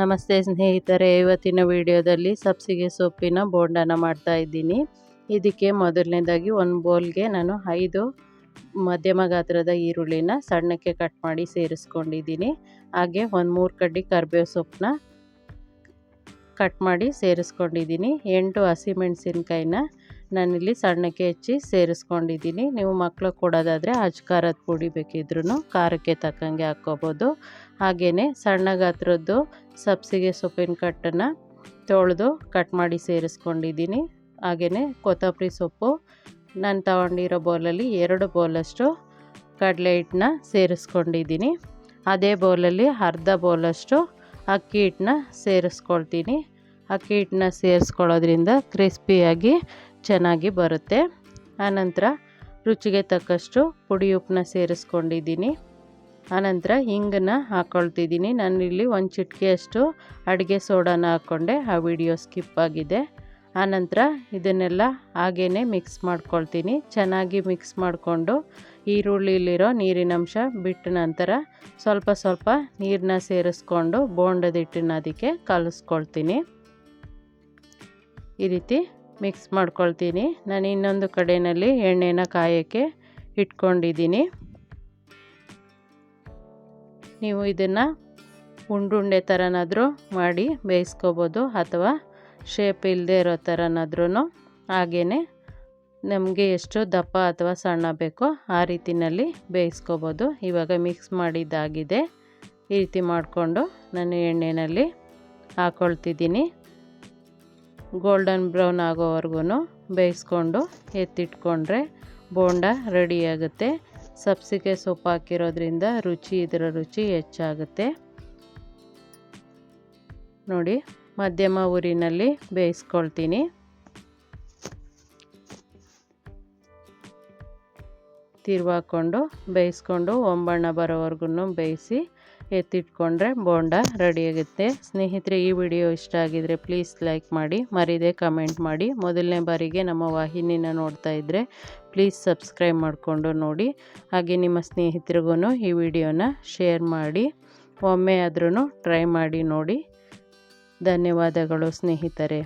ನಮಸ್ತೆ ಸ್ನೇಹಿತರೆ, ಇವತ್ತಿನ ವಿಡಿಯೋದಲ್ಲಿ ಸಬ್ಸಿಗೆ ಸೊಪ್ಪಿನ ಬೋಂಡನ ಮಾಡ್ತಾ ಇದ್ದೀನಿ. ಇದಕ್ಕೆ ಮೊದಲನೇದಾಗಿ ಒಂದು ಬೌಲ್ಗೆ ನಾನು ಐದು ಮಧ್ಯಮ ಗಾತ್ರದ ಈರುಳ್ಳಿನ ಸಣ್ಣಕ್ಕೆ ಕಟ್ ಮಾಡಿ ಸೇರಿಸ್ಕೊಂಡಿದ್ದೀನಿ. ಹಾಗೆ ಒಂದು ಮೂರು ಕಡ್ಡಿ ಕರ್ಬೇವು ಸೊಪ್ಪನ್ನ ಕಟ್ ಮಾಡಿ ಸೇರಿಸ್ಕೊಂಡಿದ್ದೀನಿ. ಎಂಟು ಹಸಿಮೆಣಸಿನ್ಕಾಯಿನ ನಾನಿಲ್ಲಿ ಸಣ್ಣಕ್ಕೆ ಹೆಚ್ಚಿ ಸೇರಿಸ್ಕೊಂಡಿದ್ದೀನಿ. ನೀವು ಮಕ್ಳಿಗೆ ಕೊಡೋದಾದರೆ ಅಜ್ಕಾರದ ಪುಡಿ ಬೇಕಿದ್ರೂ ಖಾರಕ್ಕೆ ತಕ್ಕಂಗೆ ಹಾಕ್ಕೋಬೋದು. ಹಾಗೆಯೇ ಸಣ್ಣ ಗಾತ್ರದ್ದು ಸಬ್ಸಿಗೆ ಸೊಪ್ಪಿನ ಕಟ್ಟನ್ನು ತೊಳೆದು ಕಟ್ ಮಾಡಿ ಸೇರಿಸ್ಕೊಂಡಿದ್ದೀನಿ. ಹಾಗೆಯೇ ಕೊತ್ತಂಬರಿ ಸೊಪ್ಪು, ನಾನು ತಗೊಂಡಿರೋ ಬೌಲಲ್ಲಿ ಎರಡು ಬೌಲಷ್ಟು ಕಡಲೆ ಹಿಟ್ಟನ್ನ ಸೇರಿಸ್ಕೊಂಡಿದ್ದೀನಿ. ಅದೇ ಬೌಲಲ್ಲಿ ಅರ್ಧ ಬೌಲಷ್ಟು ಅಕ್ಕಿ ಹಿಟ್ಟನ್ನ ಸೇರಿಸ್ಕೊಳ್ತೀನಿ. ಅಕ್ಕಿ ಹಿಟ್ಟನ್ನ ಸೇರಿಸ್ಕೊಳ್ಳೋದ್ರಿಂದ ಕ್ರಿಸ್ಪಿಯಾಗಿ ಚೆನ್ನಾಗಿ ಬರುತ್ತೆ. ಆನಂತರ ರುಚಿಗೆ ತಕ್ಕಷ್ಟು ಪುಡಿ ಉಪ್ಪನ್ನ ಸೇರಿಸ್ಕೊಂಡಿದ್ದೀನಿ. ಆನಂತರ ಹಿಂಗನ್ನ ಹಾಕ್ಕೊಳ್ತಿದ್ದೀನಿ ನಾನಿಲ್ಲಿ ಒಂದು ಚಿಟಿಕೆಯಷ್ಟು ಅಡುಗೆ ಸೋಡಾನ ಹಾಕ್ಕೊಂಡೆ. ಆ ವಿಡಿಯೋ ಸ್ಕಿಪ್ ಆಗಿದೆ. ಆನಂತರ ಇದನ್ನೆಲ್ಲ ಹಾಗೇ ಮಿಕ್ಸ್ ಮಾಡ್ಕೊಳ್ತೀನಿ. ಚೆನ್ನಾಗಿ ಮಿಕ್ಸ್ ಮಾಡಿಕೊಂಡು ಈರುಳ್ಳಿಲಿರೋ ನೀರಿನಂಶ ಬಿಟ್ಟ ನಂತರ ಸ್ವಲ್ಪ ಸ್ವಲ್ಪ ನೀರನ್ನ ಸೇರಿಸ್ಕೊಂಡು ಬೋಂಡದ ಹಿಟ್ಟನ್ನ ಅದಕ್ಕೆ ಕಲಿಸ್ಕೊಳ್ತೀನಿ. ಈ ರೀತಿ ಮಿಕ್ಸ್ ಮಾಡ್ಕೊಳ್ತೀನಿ. ನಾನು ಇನ್ನೊಂದು ಕಡೆಯಲ್ಲಿ ಎಣ್ಣೆನ ಕಾಯೋಕ್ಕೆ ಇಟ್ಕೊಂಡಿದ್ದೀನಿ. ನೀವು ಇದನ್ನು ಉಂಡುಂಡೆ ಥರನಾದರೂ ಮಾಡಿ ಬೇಯಿಸ್ಕೋಬೋದು ಅಥವಾ ಶೇಪ್ ಇಲ್ಲದೆ ಇರೋ ಥರನಾದ್ರೂ ಹಾಗೆಯೇ ನಮಗೆ ಎಷ್ಟು ದಪ್ಪ ಅಥವಾ ಸಣ್ಣ ಬೇಕೋ ಆ ರೀತಿಯಲ್ಲಿ ಬೇಯಿಸ್ಕೋಬೋದು. ಇವಾಗ ಮಿಕ್ಸ್ ಮಾಡಿದ್ದಾಗಿದೆ. ಈ ರೀತಿ ಮಾಡಿಕೊಂಡು ನಾನು ಎಣ್ಣೆಯಲ್ಲಿ ಹಾಕ್ಕೊಳ್ತಿದ್ದೀನಿ ಗೋಲ್ಡನ್ ಬ್ರೌನ್ ಆಗೋವರೆಗೂ ಬೇಯಿಸ್ಕೊಂಡು ಎತ್ತಿಟ್ಕೊಂಡ್ರೆ ಬೋಂಡ ರೆಡಿಯಾಗುತ್ತೆ. ಸಬ್ಸಿಗೆ ಸೊಪ್ಪು ಹಾಕಿರೋದ್ರಿಂದ ರುಚಿ, ಇದರ ರುಚಿ ಹೆಚ್ಚಾಗುತ್ತೆ. ನೋಡಿ, ಮಧ್ಯಮ ಊರಿನಲ್ಲಿ ಬೇಯಿಸ್ಕೊಳ್ತೀನಿ. ತಿರುವಾಕೊಂಡು ಬೇಯಿಸ್ಕೊಂಡು ಒಂಬಣ್ಣ ಬರೋವರೆಗೂ ಬೇಯಿಸಿ ಎತ್ತಿಟ್ಕೊಂಡ್ರೆ ಬೋಂಡ ರೆಡಿಯಾಗುತ್ತೆ. ಸ್ನೇಹಿತರೆ, ಈ ವಿಡಿಯೋ ಇಷ್ಟ ಆಗಿದರೆ ಪ್ಲೀಸ್ ಲೈಕ್ ಮಾಡಿ, ಮರೀದೆ ಕಮೆಂಟ್ ಮಾಡಿ. ಮೊದಲನೇ ಬಾರಿಗೆ ನಮ್ಮ ವಾಹಿನಿನ ನೋಡ್ತಾ ಇದ್ದರೆ ಪ್ಲೀಸ್ ಸಬ್ಸ್ಕ್ರೈಬ್ ಮಾಡಿಕೊಂಡು ನೋಡಿ. ಹಾಗೆ ನಿಮ್ಮ ಸ್ನೇಹಿತರಿಗೂ ಈ ವಿಡಿಯೋನ ಶೇರ್ ಮಾಡಿ, ಒಮ್ಮೆ ಆದ್ರೂ ಟ್ರೈ ಮಾಡಿ ನೋಡಿ. ಧನ್ಯವಾದಗಳು ಸ್ನೇಹಿತರೆ.